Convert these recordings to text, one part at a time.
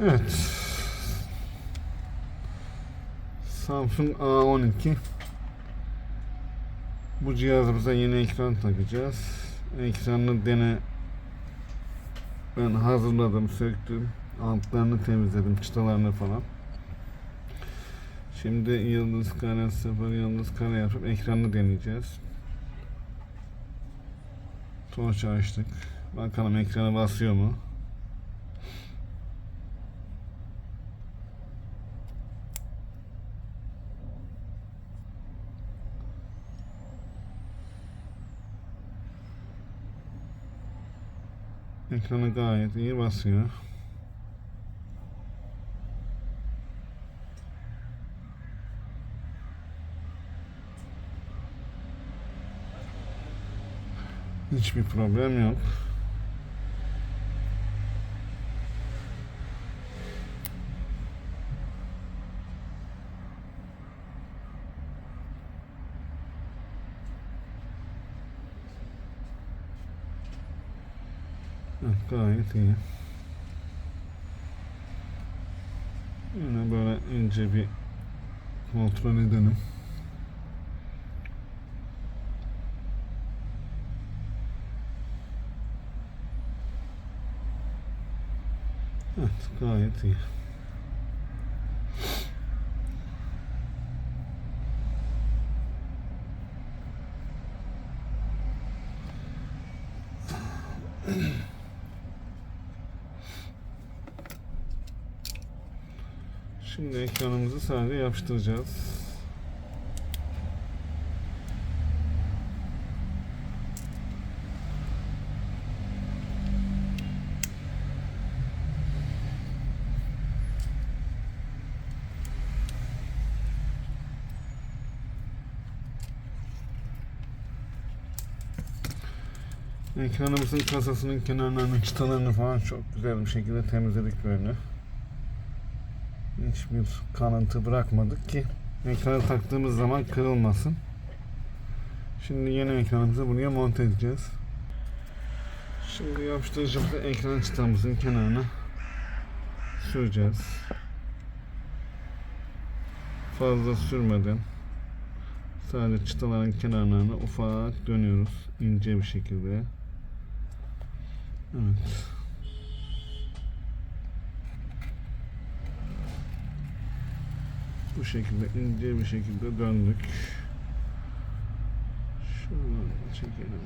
Evet. Samsung A12 Bu cihazımıza yeni ekran takacağız. Ekranını dene ben hazırladım, söktüm. Altlarını temizledim, çıtalarını falan. Şimdi yıldız kare sıfır yıldız kare yapıp ekranını deneyeceğiz. Torç açtık. Bakalım ekrana basıyor mu? Ekranı gayet iyi basıyor. Hiçbir problem yok. Evet, gayet iyi. Yine böyle ince bir kontrol edelim. Evet, gayet iyi. Şimdi ekranımızı sadece yapıştıracağız. Ekranımızın kasasının kenarlarını, çıtalarını falan çok güzel bir şekilde temizledik böyle. Hiçbir kalıntı bırakmadık ki ekranı taktığımız zaman kırılmasın. Şimdi yeni ekranımızı buraya monte edeceğiz. Şimdi yapıştırıcımızı ekran çıtamızın kenarına süreceğiz. Fazla sürmeden sadece çıtaların kenarlarına ufak dönüyoruz ince bir şekilde. Evet. Bu şekilde ince bir şekilde döndük. Şunu çekelim.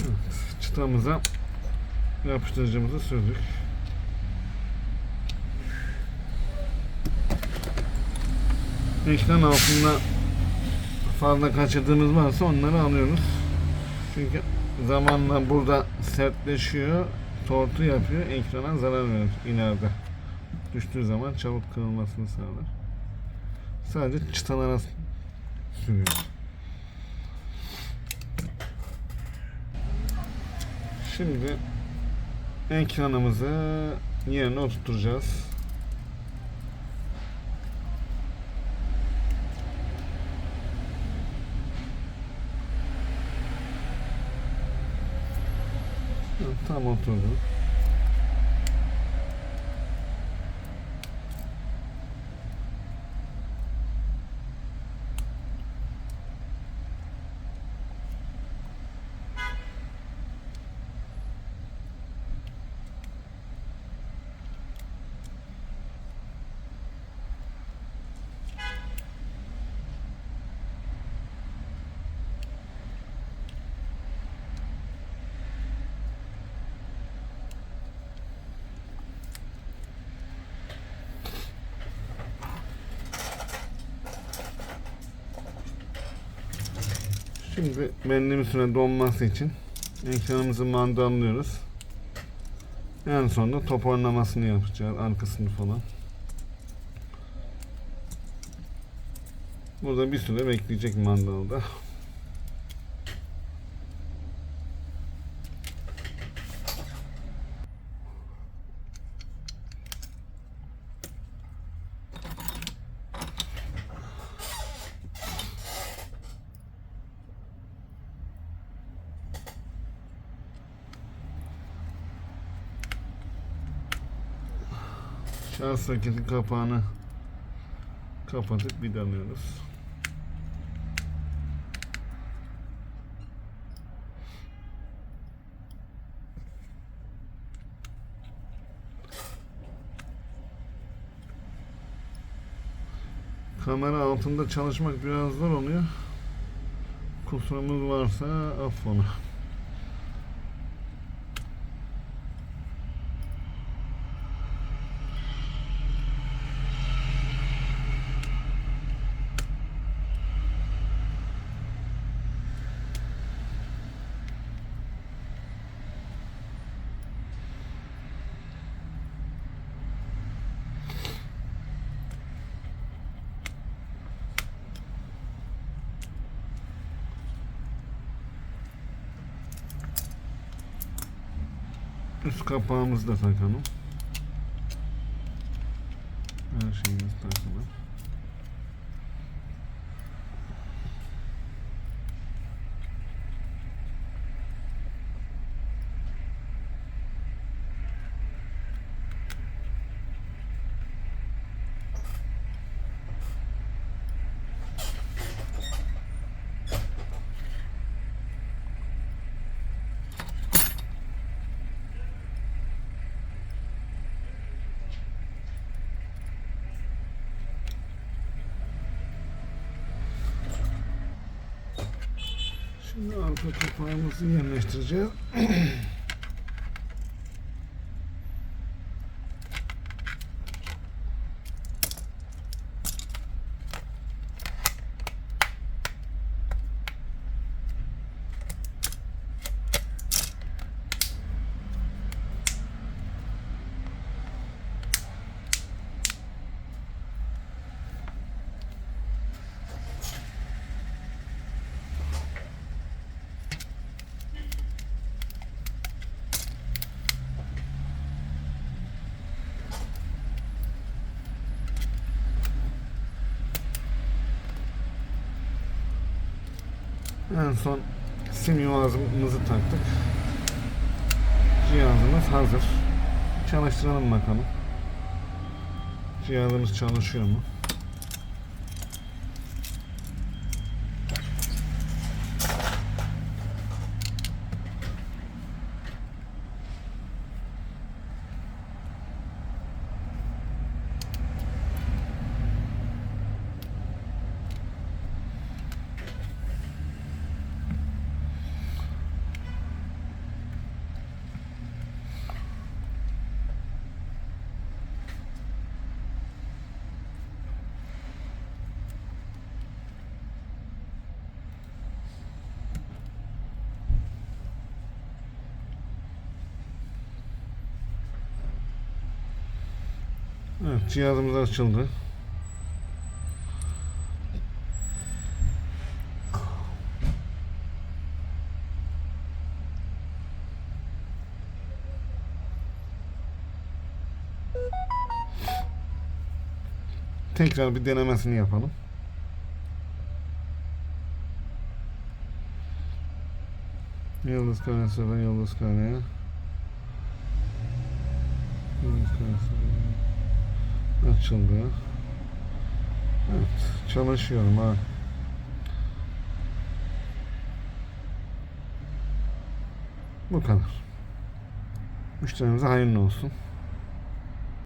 Evet, çıtamıza yapıştırıcımızı sürdük. Ekran altında fazla kaçırdığımız varsa onları alıyoruz. Çünkü zamanla burada sertleşiyor, tortu yapıyor, ekrana zarar verir ileride. Düştüğü zaman çabuk kırılmasını sağlar. Sadece çıtalara sürüyor. Şimdi ekranımızı yerine oturtacağız. Evet, Tam Şimdi belli bir süre donması için ekranımızı mandallıyoruz. En sonunda toparlamasını yapacağız. Arkasını falan. Burada bir süre bekleyecek mandalda. Gaz soketin kapağını kapatıp vidalıyoruz. Kamera altında çalışmak biraz zor oluyor. Kusurumuz varsa affola. Üst kapağımızı da takalım. Şimdi arka kapağımızı yerleştireceğiz. En son sim yuvamızı taktık. Cihazımız hazır. Çalıştıralım bakalım. Cihazımız çalışıyor mu? Evet, cihazımız açıldı. Tekrar bir denemesini yapalım. Yıldız kare sıfır, yıldız kare. Yıldız kare sıfır. Açıldı. Evet, çalışıyorum ha. Bu kadar. Müşterimize hayırlı olsun.